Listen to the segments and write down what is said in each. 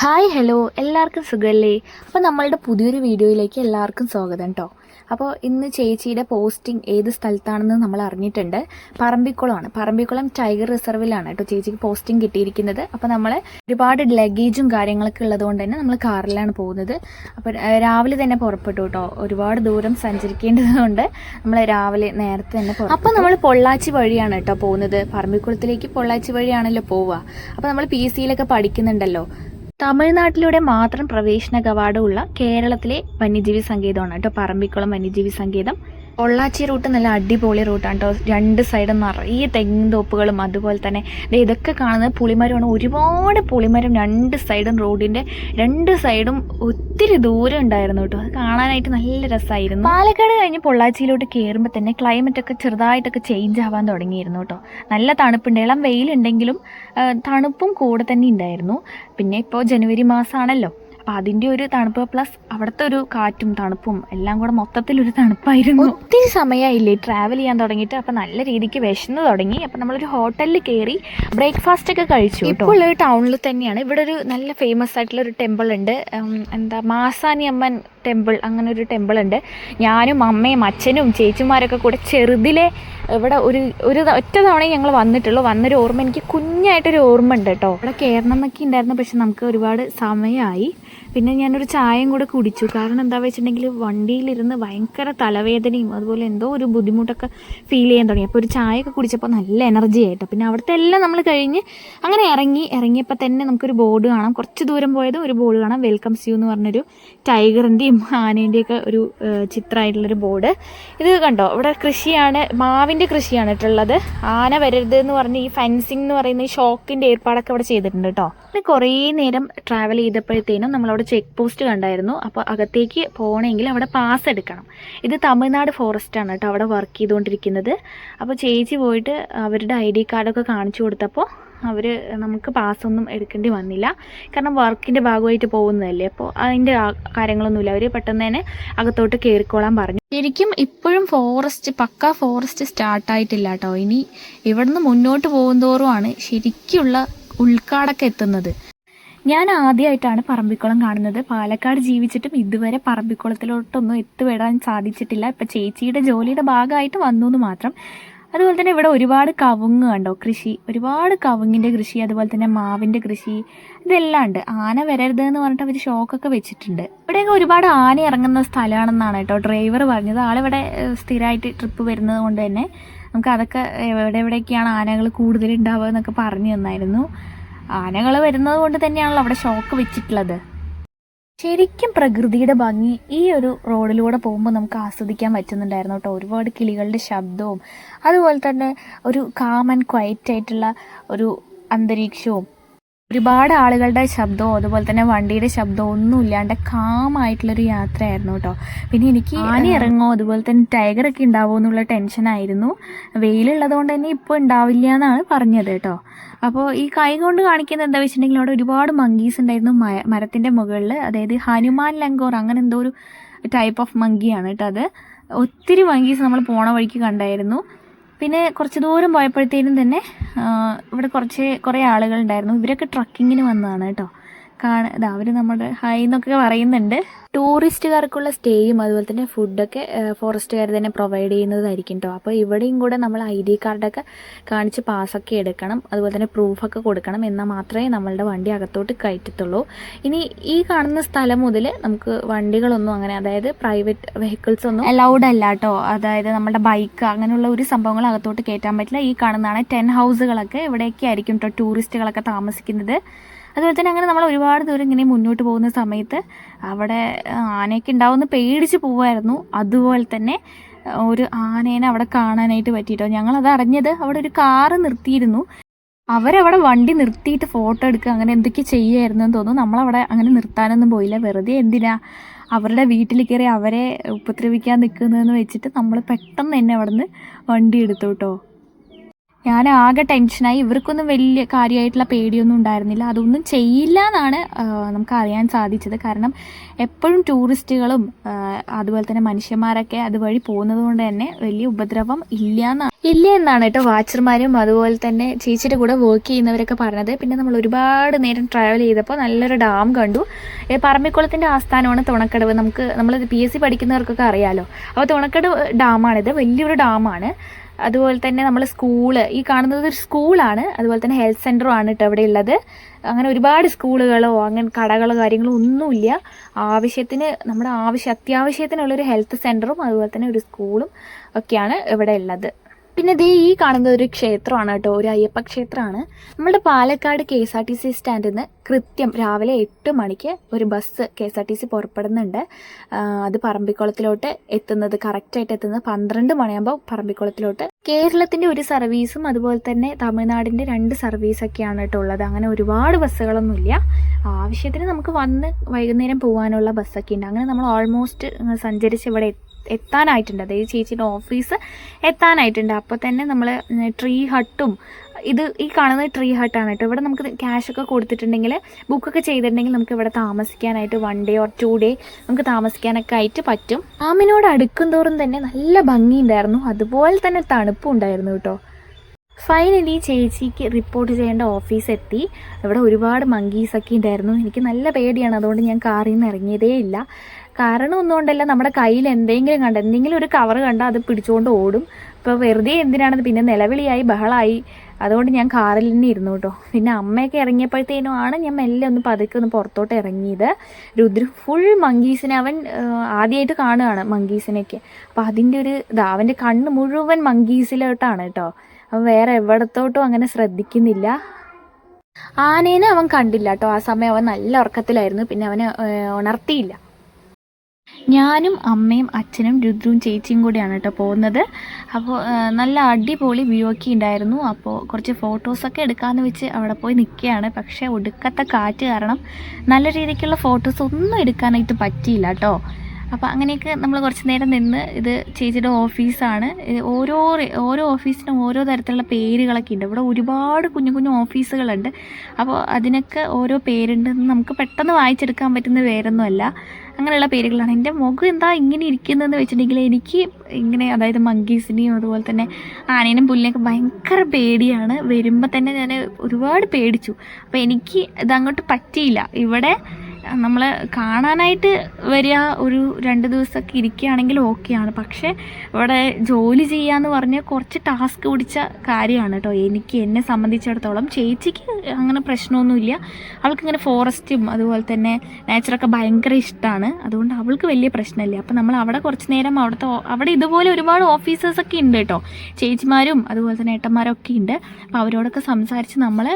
Hi hello എല്ലാവർക്കും സുഖമല്ലേ അപ്പോൾ നമ്മളുടെ പുതിയൊരു വീഡിയോയിലേക്ക് എല്ലാവർക്കും സ്വാഗതം കേട്ടോ അപ്പോൾ ഇന്ന് ചേച്ചിയുടെ പോസ്റ്റിംഗ് ഏത് സ്ഥലത്താണെന്ന് നമ്മൾ അറിഞ്ഞിട്ടുണ്ട്. പറമ്പിക്കുളമാണ്. പറമ്പിക്കുളം ടൈഗർ റിസർവിലാണ് കേട്ടോ ചേച്ചിക്ക് പോസ്റ്റിംഗ് കിട്ടിയിരിക്കുന്നത്. അപ്പോൾ നമ്മൾ ഒരുപാട് ലഗേജും കാര്യങ്ങളൊക്കെ ഉള്ളതുകൊണ്ട് തന്നെ നമ്മൾ കാറിലാണ് പോകുന്നത്. അപ്പോൾ രാവിലെ തന്നെ പുറപ്പെട്ടു കേട്ടോ ഒരുപാട് ദൂരം സഞ്ചരിക്കേണ്ടതുകൊണ്ട് നമ്മൾ രാവിലെ നേരത്തെ തന്നെ അപ്പോൾ നമ്മൾ പൊള്ളാച്ചി വഴിയാണ് കേട്ടോ പോകുന്നത്. പറമ്പിക്കുളത്തിലേക്ക് പൊള്ളാച്ചി വഴിയാണല്ലോ പോവുക. അപ്പോൾ നമ്മൾ പി സിയിലൊക്കെ പഠിക്കുന്നുണ്ടല്ലോ. തമിഴ്നാട്ടിലൂടെ മാത്രം പ്രവേശന കവാടമുള്ള കേരളത്തിലെ വന്യജീവി സങ്കേതമാണ്. കേട്ടോ പറമ്പിക്കുളം വന്യജീവി സങ്കേതം. പൊള്ളാച്ചി റൂട്ട് നല്ല അടിപൊളി റൂട്ടാണ് കേട്ടോ രണ്ട് സൈഡും നിറയെ തെങ്ങ് തോപ്പുകളും അതുപോലെ തന്നെ ഇതൊക്കെ കാണുന്നത് പുളിമരമാണ്. ഒരുപാട് പുളിമരം രണ്ട് സൈഡും റോഡിന്റെ രണ്ട് സൈഡും ഒത്തിരി ദൂരം ഉണ്ടായിരുന്നു കേട്ടോ അത് കാണാനായിട്ട് നല്ല രസമായിരുന്നു പാലക്കാട് കഴിഞ്ഞ് പൊള്ളാച്ചിയിലോട്ട് കയറുമ്പോൾ തന്നെ ക്ലൈമറ്റ് ഒക്കെ ചെറുതായിട്ടൊക്കെ ചേഞ്ച് ആവാൻ തുടങ്ങിയിരുന്നു കേട്ടോ നല്ല തണുപ്പുണ്ട്. ഇളം വെയിലുണ്ടെങ്കിലും തണുപ്പും കൂടെ തന്നെ ഉണ്ടായിരുന്നു. പിന്നെ ഇപ്പോൾ ജനുവരി മാസമാണല്ലോ അപ്പം അതിന്റെ ഒരു തണുപ്പ് പ്ലസ് അവിടുത്തെ ഒരു കാറ്റും തണുപ്പും എല്ലാം കൂടെ മൊത്തത്തിലൊരു തണുപ്പായിരുന്നു. ഒത്തിരി സമയമായില്ലേ ട്രാവൽ ചെയ്യാൻ തുടങ്ങിയിട്ട്? അപ്പം നല്ല രീതിക്ക് വിശന്ന് തുടങ്ങി. അപ്പം നമ്മളൊരു ഹോട്ടലിൽ കയറി ബ്രേക്ക്ഫാസ്റ്റ് ഒക്കെ കഴിച്ചു ഇപ്പോൾ ഉള്ള ടൗണിൽ തന്നെയാണ്. ഇവിടെ ഒരു നല്ല ഫേമസ് ആയിട്ടുള്ള ഒരു ടെമ്പിൾ ഉണ്ട്. എന്താ മാസാനി അമ്മൻ ടെമ്പിൾ അങ്ങനെ ഒരു ടെമ്പിൾ ഉണ്ട്. ഞാനും അമ്മയും അച്ഛനും ചേച്ചിമാരൊക്കെ കൂടെ ചെറുതിലെ ഇവിടെ ഒരു ഒരു ഒറ്റ തവണ ഞങ്ങൾ വന്നിട്ടുള്ളൂ. വന്നൊരു ഓർമ്മ എനിക്ക് കുഞ്ഞായിട്ടൊരു ഓർമ്മ ഉണ്ട് കേട്ടോ. ഇവിടെ കയറണം എന്നൊക്കെ ഉണ്ടായിരുന്നു പക്ഷെ നമുക്ക് ഒരുപാട് സമയമായി. പിന്നെ ഞാനൊരു ചായയും കൂടെ കുടിച്ചു. കാരണം എന്താ വെച്ചിട്ടുണ്ടെങ്കിൽ വണ്ടിയിലിരുന്ന് ഭയങ്കര തലവേദനയും അതുപോലെ എന്തോ ഒരു ബുദ്ധിമുട്ടൊക്കെ ഫീൽ ചെയ്യാൻ തുടങ്ങി. അപ്പോൾ ഒരു ചായയൊക്കെ കുടിച്ചപ്പോൾ നല്ല എനർജി ആയിട്ടോ പിന്നെ അവിടുത്തെ എല്ലാം നമ്മൾ കഴിഞ്ഞ് അങ്ങനെ ഇറങ്ങി ഇറങ്ങിയപ്പോൾ തന്നെ നമുക്കൊരു ബോർഡ് കാണാം. കുറച്ച് ദൂരം പോയത് ഒരു ബോർഡ് കാണാം. വെൽക്കംസ് യു എന്ന് പറഞ്ഞൊരു ടൈഗറിന്റെയും ആനേന്റെയൊക്കെ ഒരു ചിത്രമായിട്ടുള്ളൊരു ബോർഡ്. ഇത് കണ്ടോ? ഇവിടെ കൃഷിയാണ് മാവിന്റെ കൃഷിയാണ് ഇട്ടുള്ളത് ആന വരരുത് എന്ന് പറഞ്ഞ് ഈ ഫെൻസിങ് എന്ന് പറയുന്ന ഈ ഷോക്കിന്റെ ഏർപ്പാടൊക്കെ ഇവിടെ ചെയ്തിട്ടുണ്ട് കേട്ടോ. പിന്നെ കുറേ നേരം ട്രാവൽ ചെയ്തപ്പോഴത്തേനും നമ്മളവിടെ ചെക്ക് പോസ്റ്റ് കണ്ടായിരുന്നു. അപ്പോൾ അകത്തേക്ക് പോകണമെങ്കിൽ അവിടെ പാസ് എടുക്കണം. ഇത് തമിഴ്നാട് ഫോറസ്റ്റ് ആണ് കേട്ടോ അവിടെ വർക്ക് ചെയ്തുകൊണ്ടിരിക്കുന്നത്. അപ്പോൾ ചേച്ചി പോയിട്ട് അവരുടെ ഐ ഡി കാർഡൊക്കെ കാണിച്ചു കൊടുത്തപ്പോൾ അവർ നമുക്ക് പാസ്സൊന്നും എടുക്കേണ്ടി വന്നില്ല. കാരണം വർക്കിന്റെ ഭാഗമായിട്ട് പോകുന്നതല്ലേ. അപ്പോൾ അതിന്റെ കാര്യങ്ങളൊന്നുമില്ല. അവർ പെട്ടെന്ന് തന്നെ അകത്തോട്ട് കയറിക്കോളാൻ പറഞ്ഞു. ശരിക്കും ഇപ്പോഴും ഫോറസ്റ്റ് പക്ക ഫോറസ്റ്റ് സ്റ്റാർട്ടായിട്ടില്ല കേട്ടോ ഇനി ഇവിടുന്ന് മുന്നോട്ട് പോകുന്തോറുമാണ് ശരിക്കുള്ള ഉൾക്കാടൊക്കെ എത്തുന്നത്. ഞാൻ ആദ്യമായിട്ടാണ് പറമ്പിക്കുളം കാണുന്നത്. പാലക്കാട് ജീവിച്ചിട്ടും ഇതുവരെ പറമ്പിക്കുളത്തിലോട്ടൊന്നും എത്തിവിടാൻ സാധിച്ചിട്ടില്ല. ഇപ്പം ചേച്ചിയുടെ ജോലിയുടെ ഭാഗമായിട്ട് വന്നു എന്ന് മാത്രം. അതുപോലെ തന്നെ ഇവിടെ ഒരുപാട് കവുങ്ങ് കണ്ടോ? കൃഷി. ഒരുപാട് കവുങ്ങിന്റെ കൃഷി അതുപോലെ തന്നെ മാവിന്റെ കൃഷി ഇതെല്ലാം ഉണ്ട്. ആന വരരുത് എന്ന് പറഞ്ഞിട്ട് അവർ ഷോക്കൊക്കെ വെച്ചിട്ടുണ്ട്. ഇവിടെയൊക്കെ ഒരുപാട് ആന ഇറങ്ങുന്ന സ്ഥലമാണെന്നാണ് കേട്ടോ ഡ്രൈവർ പറഞ്ഞത്. ആളിവിടെ സ്ഥിരമായിട്ട് ട്രിപ്പ് വരുന്നത് കൊണ്ട് തന്നെ നമുക്ക് അതൊക്കെ എവിടെ എവിടെയൊക്കെയാണ് ആനകൾ കൂടുതൽ ഉണ്ടാവുക എന്നൊക്കെ പറഞ്ഞു തന്നായിരുന്നു. ആനകൾ വരുന്നത് കൊണ്ട് തന്നെയാണല്ലോ അവിടെ ഷോക്ക് വെച്ചിട്ടുള്ളത്. ശരിക്കും പ്രകൃതിയുടെ ഭംഗി ഈ ഒരു റോഡിലൂടെ പോകുമ്പോൾ നമുക്ക് ആസ്വദിക്കാൻ പറ്റുന്നുണ്ടായിരുന്നു കേട്ടോ. ഒരുപാട് കിളികളുടെ ശബ്ദവും അതുപോലെ തന്നെ ഒരു കാം ആൻഡ് ക്വയറ്റ് ആയിട്ടുള്ള ഒരു അന്തരീക്ഷവും ഒരുപാട് ആളുകളുടെ ശബ്ദവും അതുപോലെ തന്നെ വണ്ടിയുടെ ശബ്ദവും ഒന്നും ഇല്ലാണ്ട് കാമായിട്ടുള്ളൊരു യാത്രയായിരുന്നു കേട്ടോ. പിന്നെ എനിക്ക് ആന ഇറങ്ങോ അതുപോലെ തന്നെ ടൈഗർ ഒക്കെ ഉണ്ടാവുമോ എന്നുള്ള ടെൻഷനായിരുന്നു വെയിലുള്ളത് കൊണ്ട് തന്നെ ഇപ്പോൾ ഉണ്ടാവില്ല എന്നാണ് പറഞ്ഞത് കേട്ടോ. അപ്പോൾ ഈ കൈ കൊണ്ട് കാണിക്കുന്നത് എന്താ വെച്ചിട്ടുണ്ടെങ്കിൽ അവിടെ ഒരുപാട് മങ്കീസ് ഉണ്ടായിരുന്നു മരത്തിന്റെ മരത്തിന്റെ മുകളിൽ. അതായത് ഹനുമാൻ ലങ്കോർ അങ്ങനെ എന്തോ ഒരു ടൈപ്പ് ഓഫ് മങ്കിയാണ് കേട്ടോ അത്. ഒത്തിരി മങ്കീസ് നമ്മൾ പോണ വഴിക്ക് കണ്ടായിരുന്നു. പിന്നെ കുറച്ച് ദൂരം പോയപ്പോഴത്തേനും തന്നെ ഇവിടെ കുറച്ച് കുറേ ആളുകളുണ്ടായിരുന്നു ഇവരൊക്കെ ട്രക്കിങ്ങിന് വന്നതാണ് കേട്ടോ. കാണ ഇതാ അവർ നമ്മുടെ ഹൈ എന്നൊക്കെ പറയുന്നുണ്ട്. ടൂറിസ്റ്റുകാർക്കുള്ള സ്റ്റേയും അതുപോലെ തന്നെ ഫുഡൊക്കെ ഫോറസ്റ്റുകാർ തന്നെ പ്രൊവൈഡ് ചെയ്യുന്നതായിരിക്കും കേട്ടോ അപ്പോൾ ഇവിടെയും കൂടെ നമ്മൾ ഐ ഡി കാർഡൊക്കെ കാണിച്ച് പാസ്സൊക്കെ എടുക്കണം. അതുപോലെ തന്നെ പ്രൂഫൊക്കെ കൊടുക്കണം. എന്നാൽ മാത്രമേ നമ്മളുടെ വണ്ടി അകത്തോട്ട് കയറ്റത്തുള്ളൂ. ഇനി ഈ കാണുന്ന സ്ഥലം മുതൽ നമുക്ക് വണ്ടികളൊന്നും അങ്ങനെ അതായത് പ്രൈവറ്റ് വെഹിക്കിൾസ് ഒന്നും അലൗഡ് അല്ല കേട്ടോ അതായത് നമ്മുടെ ബൈക്ക് അങ്ങനെയുള്ള ഒരു സംഭവങ്ങൾ അകത്തോട്ട് കയറ്റാൻ പറ്റില്ല. ഈ കാണുന്നതാണ് ടെൻ ഹൗസുകളൊക്കെ ഇവിടെയൊക്കെ ആയിരിക്കും കേട്ടോ ടൂറിസ്റ്റുകളൊക്കെ താമസിക്കുന്നത്. അതുപോലെ തന്നെ അങ്ങനെ നമ്മൾ ഒരുപാട് ദൂരം ഇങ്ങനെ മുന്നോട്ട് പോകുന്ന സമയത്ത് അവിടെ ആനയൊക്കെ ഉണ്ടാവുമെന്ന് പേടിച്ച് പോവായിരുന്നു. അതുപോലെ തന്നെ ഒരു ആനേനെ അവിടെ കാണാനായിട്ട് പറ്റിയിട്ടോ? ഞങ്ങളത് അറിഞ്ഞത് അവിടെ ഒരു കാറ് നിർത്തിയിരുന്നു. അവരവിടെ വണ്ടി നിർത്തിയിട്ട് ഫോട്ടോ എടുക്കുക അങ്ങനെ എന്തൊക്കെ ചെയ്യുമായിരുന്നു എന്ന് തോന്നുന്നു. നമ്മളവിടെ അങ്ങനെ നിർത്താനൊന്നും പോയില്ല. വെറുതെ എന്തിനാ അവരുടെ വീട്ടിൽ കയറി അവരെ ഉപദ്രവിക്കാൻ നിൽക്കുന്നതെന്ന് വെച്ചിട്ട് നമ്മൾ പെട്ടെന്ന് തന്നെ അവിടെ നിന്ന് വണ്ടി എടുത്തു കേട്ടോ. ഞാൻ ആകെ ടെൻഷനായി. ഇവർക്കൊന്നും വലിയ കാര്യമായിട്ടുള്ള പേടിയൊന്നും ഉണ്ടായിരുന്നില്ല. അതൊന്നും ചെയ്യില്ല എന്നാണ് നമുക്ക് അറിയാൻ സാധിച്ചത്. കാരണം എപ്പോഴും ടൂറിസ്റ്റുകളും അതുപോലെ തന്നെ മനുഷ്യന്മാരൊക്കെ അതുവഴി പോകുന്നത് കൊണ്ട് തന്നെ വലിയ ഉപദ്രവം ഇല്ല എന്നാണ് ഇല്ല എന്നാണ് കേട്ടോ വാച്ചർമാരും അതുപോലെ തന്നെ ചേച്ചിയുടെ കൂടെ വർക്ക് ചെയ്യുന്നവരൊക്കെ പറഞ്ഞത്. പിന്നെ നമ്മൾ ഒരുപാട് നേരം ട്രാവൽ ചെയ്തപ്പോൾ നല്ലൊരു ഡാം കണ്ടു. പറമ്പിക്കുളത്തിന്റെ ആസ്ഥാനമാണ് തുണക്കടവ്. നമുക്ക് നമ്മൾ പി എസ് സി പഠിക്കുന്നവർക്കൊക്കെ അറിയാലോ. അപ്പോൾ തുണക്കടവ് ഡാമാണിത് വലിയൊരു ഡാമാണ് അതുപോലെ തന്നെ നമ്മൾ സ്കൂൾ ഈ കാണുന്നത് ഒരു സ്കൂളാണ്. അതുപോലെ തന്നെ ഹെൽത്ത് സെന്ററും ആണ് കേട്ടോ ഇവിടെ ഉള്ളത്. അങ്ങനെ ഒരുപാട് സ്കൂളുകളോ അങ്ങനെ കടകളോ കാര്യങ്ങളോ ഒന്നുമില്ല. ആവശ്യത്തിന് നമ്മുടെ ആവശ്യം അത്യാവശ്യത്തിനുള്ളൊരു ഹെൽത്ത് സെന്ററും അതുപോലെ തന്നെ ഒരു സ്കൂളും ഒക്കെയാണ് ഇവിടെ ഉള്ളത്. പിന്നെ ദേ ഈ കാണുന്ന ഒരു ക്ഷേത്രമാണ് കേട്ടോ ഒരു അയ്യപ്പ ക്ഷേത്രമാണ്. നമ്മുടെ Palakkad K S R T C സ്റ്റാൻഡിൽ നിന്ന് കൃത്യം രാവിലെ എട്ട് മണിക്ക് ഒരു bus K S R T C പുറപ്പെടുന്നുണ്ട്. അത് പറമ്പിക്കുളത്തിലോട്ട് എത്തുന്നത് കറക്റ്റായിട്ട് എത്തുന്നത് പന്ത്രണ്ട് മണിയാകുമ്പോൾ പറമ്പിക്കുളത്തിലോട്ട്. കേരളത്തിന്റെ ഒരു സർവീസും അതുപോലെ തന്നെ തമിഴ്നാടിന്റെ രണ്ട് സർവീസൊക്കെയാണ് കേട്ടോ ഉള്ളത്. അങ്ങനെ ഒരുപാട് ബസ്സുകളൊന്നുമില്ല. ആവശ്യത്തിന് നമുക്ക് വന്ന് വൈകുന്നേരം പോകാനുള്ള ബസ്സൊക്കെ ഉണ്ട്. അങ്ങനെ നമ്മൾ ഓൾമോസ്റ്റ് സഞ്ചരിച്ച് ഇവിടെ എത്തി എത്താനായിട്ടുണ്ട്. അതായത് ചേച്ചിയുടെ ഓഫീസ് എത്താനായിട്ടുണ്ട്. അപ്പോൾ തന്നെ നമ്മൾ ട്രീ ഹട്ടും ഇത് ഈ കാണുന്നത് ട്രീ ഹട്ടാണ് കേട്ടോ. ഇവിടെ നമുക്ക് ക്യാഷ് ഒക്കെ കൊടുത്തിട്ടുണ്ടെങ്കിൽ ബുക്കൊക്കെ ചെയ്തിട്ടുണ്ടെങ്കിൽ നമുക്ക് ഇവിടെ താമസിക്കാനായിട്ട് one day or two day നമുക്ക് താമസിക്കാനൊക്കെ ആയിട്ട് പറ്റും. ആമിനോട് അടുക്കും തോറും തന്നെ നല്ല ഭംഗിയുണ്ടായിരുന്നു. അതുപോലെ തന്നെ തണുപ്പും ഉണ്ടായിരുന്നു കേട്ടോ. ഫൈനലി ചേച്ചിക്ക് റിപ്പോർട്ട് ചെയ്യേണ്ട ഓഫീസ് എത്തി. ഇവിടെ ഒരുപാട് മങ്കീസൊക്കെ ഉണ്ടായിരുന്നു. എനിക്ക് നല്ല പേടിയാണ്. അതുകൊണ്ട് ഞാൻ കാറിൽ നിന്ന് ഇറങ്ങിയതേ ഇല്ല. കാരണം ഒന്നുകൊണ്ടല്ല നമ്മുടെ കയ്യിൽ എന്തെങ്കിലും കണ്ട എന്തെങ്കിലും ഒരു കവർ കണ്ട അത് പിടിച്ചുകൊണ്ട് ഓടും. ഇപ്പോൾ വെറുതെ എന്തിനാണത്? പിന്നെ നിലവിളിയായി ബഹളായി. അതുകൊണ്ട് ഞാൻ കാറിൽ തന്നെ ഇരുന്നു കേട്ടോ. പിന്നെ അമ്മയൊക്കെ ഇറങ്ങിയപ്പോഴത്തേനും ആണ് ഞാൻ മെല്ലെ ഒന്ന് പതുക്കെ ഒന്ന് പുറത്തോട്ട് ഇറങ്ങിയത്. രുദ്ര ഫുൾ മങ്കീസിനെ അവൻ ആദ്യമായിട്ട് കാണുകയാണ് മങ്കീസിനെയൊക്കെ അപ്പോൾ അതിന്റെ ഒരു ഇതാ അവന്റെ കണ്ണ് മുഴുവൻ മങ്കീസിലോട്ടാണ് കേട്ടോ. അവൻ വേറെ എവിടത്തോട്ടും അങ്ങനെ ശ്രദ്ധിക്കുന്നില്ല. ആനേനെ അവൻ കണ്ടില്ല കേട്ടോ. ആ സമയം അവൻ നല്ല ഉറക്കത്തിലായിരുന്നു. പിന്നെ അവനെ ഉണർത്തിയില്ല. ഞാനും അമ്മയും അച്ഛനും രുദ്രവും ചേച്ചിയും കൂടെയാണ് കേട്ടോ പോകുന്നത്. അപ്പോൾ നല്ല അടിപൊളി വ്യൂ ഒക്കെ ഉണ്ടായിരുന്നു. അപ്പോൾ കുറച്ച് ഫോട്ടോസൊക്കെ എടുക്കാമെന്ന് വെച്ച് അവിടെ പോയി നിൽക്കുകയാണ് പക്ഷേ ഒടുക്കത്തെ കാറ്റ് കാരണം നല്ല രീതിക്കുള്ള ഫോട്ടോസ് ഒന്നും എടുക്കാനായിട്ട് പറ്റിയില്ല കേട്ടോ. അപ്പോൾ അങ്ങനെയൊക്കെ നമ്മൾ കുറച്ച് നേരം നിന്ന് ഇത് ചേച്ചിയുടെ ഓഫീസാണ് ഓരോ ഓരോ ഓഫീസിനും ഓരോ തരത്തിലുള്ള പേരുകളൊക്കെ ഉണ്ട്. ഇവിടെ ഒരുപാട് കുഞ്ഞു കുഞ്ഞു ഓഫീസുകളുണ്ട് അപ്പോൾ അതിനൊക്കെ ഓരോ പേരുണ്ടെന്ന് നമുക്ക് പെട്ടെന്ന് വായിച്ചെടുക്കാൻ പറ്റുന്ന പേരൊന്നുമല്ല. അങ്ങനെയുള്ള പേരുകളാണ്. എന്റെ മുഖം എന്താ ഇങ്ങനെ ഇരിക്കുന്നതെന്ന് വെച്ചിട്ടുണ്ടെങ്കിൽ എനിക്ക് ഇങ്ങനെ അതായത് മങ്കീസിനെയും അതുപോലെ തന്നെ ആനേനും പുല്ലിനെയൊക്കെ ഭയങ്കര പേടിയാണ്. വരുമ്പോൾ തന്നെ ഞാൻ ഒരുപാട് പേടിച്ചു. അപ്പോൾ എനിക്ക് ഇതങ്ങോട്ട് പറ്റിയില്ല. ഇവിടെ നമ്മൾ കാണാനായിട്ട് വരിക ഒരു രണ്ട് ദിവസമൊക്കെ ഇരിക്കുകയാണെങ്കിൽ ഓക്കെയാണ്. പക്ഷേ ഇവിടെ ജോലി ചെയ്യാന്ന് പറഞ്ഞാൽ കുറച്ച് ടാസ്ക് പിടിച്ച കാര്യമാണ് കേട്ടോ. എനിക്ക് എന്നെ സംബന്ധിച്ചിടത്തോളം ചേച്ചിക്ക് അങ്ങനെ പ്രശ്നമൊന്നുമില്ല. അവൾക്കിങ്ങനെ ഫോറസ്റ്റും അതുപോലെ തന്നെ നേച്ചറൊക്കെ ഭയങ്കര ഇഷ്ടമാണ്. അതുകൊണ്ട് അവൾക്ക് വലിയ പ്രശ്നമില്ല. അപ്പം നമ്മൾ അവിടെ കുറച്ച് നേരം അവിടുത്തെ അവിടെ ഇതുപോലെ ഒരുപാട് ഓഫീസേഴ്സൊക്കെ ഉണ്ട് കേട്ടോ. ചേച്ചിമാരും അതുപോലെ തന്നെ ഏട്ടന്മാരൊക്കെ ഉണ്ട്. അപ്പോൾ അവരോടൊക്കെ സംസാരിച്ച് നമ്മൾ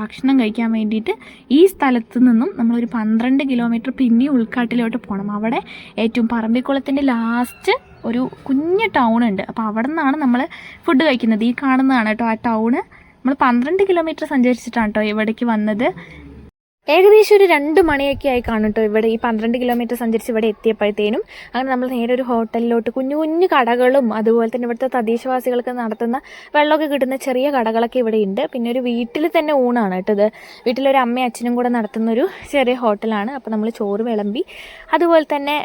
ഭക്ഷണം കഴിക്കാൻ വേണ്ടിയിട്ട് ഈ സ്ഥലത്ത് നിന്നും നമ്മളൊരു പന്ത്രണ്ട് കിലോമീറ്റർ പിന്നെ ഉൾക്കാട്ടിലോട്ട് പോകണം അവിടെ ഏറ്റവും പറമ്പിക്കുളത്തിന്റെ ലാസ്റ്റ് ഒരു കുഞ്ഞ് ടൗൺ ഉണ്ട്. അപ്പോൾ അവിടെ നിന്നാണ് നമ്മൾ ഫുഡ് കഴിക്കുന്നത്. ഈ കാണുന്നതാണ് കേട്ടോ ആ ടൗണ് നമ്മൾ പന്ത്രണ്ട് കിലോമീറ്റർ സഞ്ചരിച്ചിട്ടാണ് കേട്ടോ ഇവിടേക്ക് വന്നത്. ഏകദേശം ഒരു രണ്ട് മണിയൊക്കെ ആയി കാണും ഇവിടെ. ഈ പന്ത്രണ്ട് കിലോമീറ്റർ സഞ്ചരിച്ച് ഇവിടെ എത്തിയപ്പോഴത്തേനും അങ്ങനെ നമ്മൾ നേരെ ഒരു ഹോട്ടലിലോട്ട് കുഞ്ഞു കുഞ്ഞു കടകളും അതുപോലെ തന്നെ ഇവിടുത്തെ തദ്ദേശവാസികൾക്ക് നടത്തുന്ന വെള്ളമൊക്കെ കിട്ടുന്ന ചെറിയ കടകളൊക്കെ ഇവിടെ ഉണ്ട്. പിന്നെ ഒരു വീട്ടിൽ തന്നെ ഊണാണ് കേട്ടോ ഇത്. വീട്ടിലൊരു അമ്മയും അച്ഛനും കൂടെ നടത്തുന്ന ഒരു ചെറിയ ഹോട്ടലാണ്. അപ്പോൾ നമ്മൾ ചോറ് വിളമ്പി അതുപോലെ തന്നെ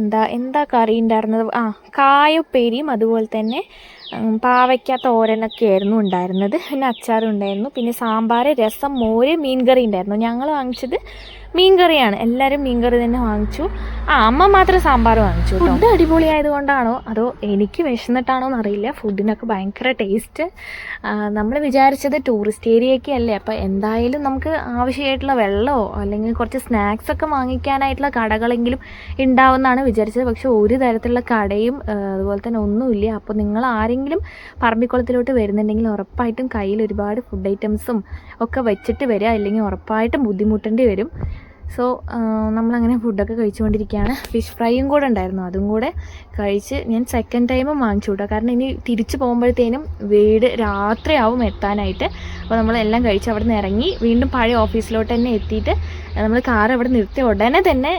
എന്താ എന്താ കറി ഉണ്ടായിരുന്നത്? ആ കായപ്പേരിയും അതുപോലെ തന്നെ പാവയ്ക്ക തോരനൊക്കെ ആയിരുന്നു ഉണ്ടായിരുന്നത്. പിന്നെ അച്ചാറും ഉണ്ടായിരുന്നു പിന്നെ സാമ്പാർ രസം മോര് മീൻകറി ഉണ്ടായിരുന്നു. ഞങ്ങൾ വാങ്ങിച്ചത് മീൻകറിയാണ്. എല്ലാവരും മീൻകറി തന്നെ വാങ്ങിച്ചു. ആ അമ്മ മാത്രം സാമ്പാർ വാങ്ങിച്ചു ഫുഡ് അടിപൊളി അടിപൊളിയായതുകൊണ്ടാണോ? അതോ എനിക്ക് വിശന്നിട്ടാണോ എന്നറിയില്ല. ഫുഡിനൊക്കെ ഭയങ്കര ടേസ്റ്റ്. നമ്മൾ വിചാരിച്ചത് ടൂറിസ്റ്റ് ഏരിയയൊക്കെ അല്ലേ? അപ്പോൾ എന്തായാലും നമുക്ക് ആവശ്യമായിട്ടുള്ള വെള്ളമോ അല്ലെങ്കിൽ കുറച്ച് സ്നാക്സ് ഒക്കെ വാങ്ങിക്കാനായിട്ടുള്ള കടകളെങ്കിലും ഉണ്ടാവുമെന്നാണ് വിചാരിച്ചത്. പക്ഷേ ഒരു തരത്തിലുള്ള കടയും അതുപോലെ തന്നെ ഒന്നുമില്ല. അപ്പോൾ നിങ്ങൾ ആരെങ്കിലും പറമ്പിക്കുളത്തിലോട്ട് വരുന്നുണ്ടെങ്കിൽ ഉറപ്പായിട്ടും കയ്യിൽ ഒരുപാട് ഫുഡ് ഐറ്റംസും ഒക്കെ വെച്ചിട്ട് വരിക. അല്ലെങ്കിൽ ഉറപ്പായിട്ടും ബുദ്ധിമുട്ടേണ്ടി വരും. സോ നമ്മളങ്ങനെ ഫുഡൊക്കെ കഴിച്ചുകൊണ്ടിരിക്കുകയാണ്. ഫിഷ് ഫ്രൈയും കൂടെ ഉണ്ടായിരുന്നു. അതും കൂടെ കഴിച്ച് ഞാൻ സെക്കൻഡ് ടൈമും വാങ്ങിച്ചു കൂട്ടോ. കാരണം ഇനി തിരിച്ചു പോകുമ്പോഴത്തേനും വീട് രാത്രിയാവും എത്താനായിട്ട്. അപ്പോൾ നമ്മളെല്ലാം കഴിച്ച് അവിടെ നിന്ന് ഇറങ്ങി വീണ്ടും പഴയ ഓഫീസിലോട്ട് തന്നെ എത്തിയിട്ട് നമ്മൾ കാർ അവിടെ നിർത്തിയ ഉടനെ തന്നെ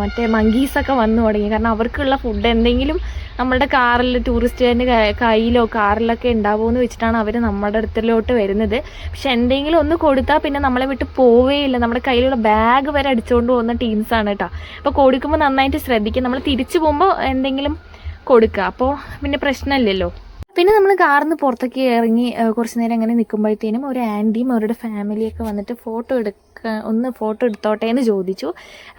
മറ്റേ മങ്കീസൊക്കെ വന്നു തുടങ്ങി. കാരണം അവർക്കുള്ള ഫുഡ് എന്തെങ്കിലും നമ്മുടെ കാറിൽ ടൂറിസ്റ്റുകാരന്റെ കയ്യിലോ കാറിലൊക്കെ ഉണ്ടാവുമെന്ന് വെച്ചിട്ടാണ് അവർ നമ്മുടെ അടുത്തിലോട്ട് വരുന്നത്. പക്ഷെ എന്തെങ്കിലും ഒന്ന് കൊടുത്താൽ പിന്നെ നമ്മളെ വിട്ട് പോവേയില്ല നമ്മുടെ കയ്യിലുള്ള ബാഗ് വരെ അടിച്ചുകൊണ്ട് പോകുന്ന ടീംസാണ് കേട്ടോ അപ്പോൾ കൊടുക്കുമ്പോൾ നന്നായിട്ട് ശ്രദ്ധിക്കുക നമ്മൾ തിരിച്ചു പോകുമ്പോൾ എന്തെങ്കിലും കൊടുക്കുക അപ്പോൾ പിന്നെ പ്രശ്നമില്ലല്ലോ. പിന്നെ നമ്മൾ കാറിൽ നിന്ന് പുറത്തേക്ക് ഇറങ്ങി കുറച്ച് നേരം അങ്ങനെ നിൽക്കുമ്പോഴത്തേനും ഒരു ആന്റിയും അവരുടെ ഫാമിലിയൊക്കെ വന്നിട്ട് ഫോട്ടോ എടുക്ക ഒന്ന് ഫോട്ടോ എടുത്തോട്ടെ എന്ന് ചോദിച്ചു.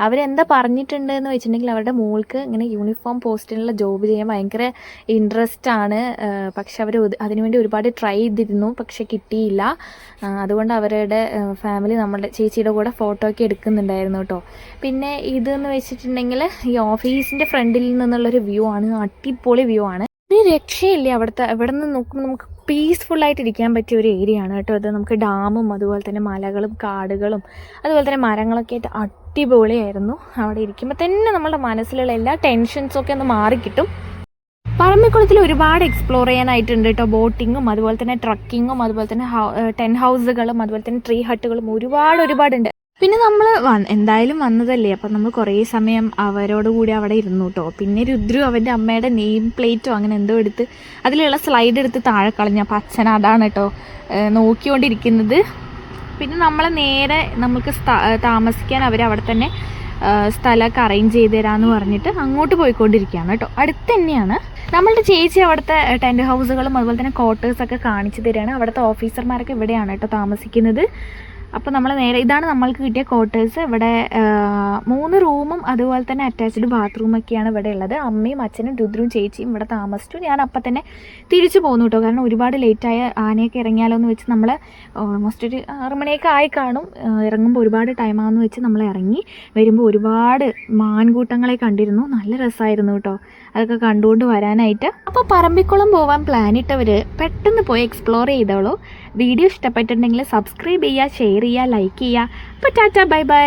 അവരെന്താ പറഞ്ഞിട്ടുണ്ട് എന്ന് വെച്ചിട്ടുണ്ടെങ്കിൽ അവരുടെ മോൾക്ക് ഇങ്ങനെ യൂണിഫോം പോസ്റ്റിനുള്ള ജോബ് ചെയ്യാൻ ഭയങ്കര ഇൻട്രസ്റ്റ് ആണ്. പക്ഷെ അവർ അതിനുവേണ്ടി ഒരുപാട് ട്രൈ ചെയ്തിരുന്നു പക്ഷെ കിട്ടിയില്ല. അതുകൊണ്ട് അവരുടെ ഫാമിലി നമ്മളുടെ ചേച്ചിയുടെ കൂടെ ഫോട്ടോ ഒക്കെ എടുക്കുന്നുണ്ടായിരുന്നു കേട്ടോ. പിന്നെ ഇതെന്ന് വെച്ചിട്ടുണ്ടെങ്കിൽ ഈ ഓഫീസിന്റെ ഫ്രണ്ടിൽ നിന്നുള്ളൊരു വ്യൂ ആണ്. അടിപൊളി വ്യൂ ആണ്. ഒരു രക്ഷയില്ല അവിടുത്തെ എവിടെ നിന്ന് നോക്കുമ്പോൾ നമുക്ക് പീസ്ഫുൾ ആയിട്ട് ഇരിക്കാൻ പറ്റിയ ഒരു ഏരിയ ആണ് കേട്ടോ അത്. നമുക്ക് ഡാമും അതുപോലെ തന്നെ മലകളും കാടുകളും അതുപോലെ തന്നെ മരങ്ങളൊക്കെ ആയിട്ട് അടിപൊളിയായിരുന്നു. അവിടെ ഇരിക്കുമ്പോൾ തന്നെ നമ്മുടെ മനസ്സിലുള്ള എല്ലാ ടെൻഷൻസൊക്കെ ഒന്ന് മാറിക്കിട്ടും. പറമ്പിക്കുളത്തിൽ ഒരുപാട് എക്സ്പ്ലോർ ചെയ്യാനായിട്ടുണ്ട് കേട്ടോ. ബോട്ടിങ്ങും അതുപോലെ തന്നെ ട്രക്കിങ്ങും അതുപോലെ തന്നെ ടെൻ ഹൗസുകളും അതുപോലെ തന്നെ ട്രീ ഹട്ടുകളും ഒരുപാട് ഒരുപാടുണ്ട്. പിന്നെ നമ്മൾ എന്തായാലും വന്നതല്ലേ. അപ്പം നമ്മൾ കുറേ സമയം അവരോട് കൂടി അവിടെ ഇരുന്നു കേട്ടോ പിന്നെ രുദ്രു അവന്റെ അമ്മയുടെ നെയിം പ്ലേറ്റോ അങ്ങനെ എന്തോ എടുത്ത് അതിലുള്ള സ്ലൈഡ് എടുത്ത് താഴെ കളഞ്ഞു. അപ്പം അച്ഛൻ അതാണ് കേട്ടോ നോക്കിക്കൊണ്ടിരിക്കുന്നത്. പിന്നെ നമ്മൾ നേരെ നമുക്ക് താമസിക്കാൻ അവർ അവിടെ തന്നെ സ്ഥലമൊക്കെ അറേഞ്ച് ചെയ്ത് തരാമെന്ന് പറഞ്ഞിട്ട് അങ്ങോട്ട് പോയിക്കൊണ്ടിരിക്കുകയാണ് കേട്ടോ അടുത്ത് തന്നെയാണ് നമ്മളുടെ ചേച്ചി അവിടുത്തെ ടെന്റ് ഹൗസുകളും അതുപോലെ തന്നെ ക്വാർട്ടേഴ്സൊക്കെ കാണിച്ചു തരികയാണ്. അവിടുത്തെ ഓഫീസർമാരൊക്കെ ഇവിടെയാണ് കേട്ടോ താമസിക്കുന്നത്. അപ്പോൾ നമ്മൾ നേരെ ഇതാണ് നമ്മൾക്ക് കിട്ടിയ ക്വാർട്ടേഴ്സ് ഇവിടെ മൂന്ന് റൂമും അതുപോലെ തന്നെ അറ്റാച്ച്ഡ് ബാത്റൂമൊക്കെയാണ് ഇവിടെ ഉള്ളത്. അമ്മയും അച്ഛനും രുദ്രും ചേച്ചിയും ഇവിടെ താമസിച്ചു. ഞാൻ അപ്പം തന്നെ തിരിച്ചു പോകുന്നു കേട്ടോ കാരണം ഒരുപാട് ലേറ്റായ ആനയൊക്കെ ഇറങ്ങിയാലോ എന്ന് വെച്ച് നമ്മൾ ഓൾമോസ്റ്റ് ഒരു ആറ് മണിയൊക്കെ ആയി കാണും. ഇറങ്ങുമ്പോൾ ഒരുപാട് ടൈമാണെന്ന് വെച്ച് നമ്മൾ ഇറങ്ങി വരുമ്പോൾ ഒരുപാട് മാൻകൂട്ടങ്ങളെ കണ്ടിരുന്നു. നല്ല രസമായിരുന്നു കേട്ടോ അതൊക്കെ കണ്ടുകൊണ്ട് വരാനായിട്ട്. അപ്പോൾ പറമ്പിക്കുളം പോകാൻ പ്ലാൻ ഇട്ടവർ പെട്ടെന്ന് പോയി എക്സ്പ്ലോർ ചെയ്തോളൂ. വീഡിയോ ഇഷ്ടപ്പെട്ടിട്ടുണ്ടെങ്കിൽ സബ്സ്ക്രൈബ് ചെയ്യുക ഷെയർ ചെയ്യുക ലൈക്ക് ചെയ്യുക. അപ്പോൾ ടാറ്റ ബൈ ബൈ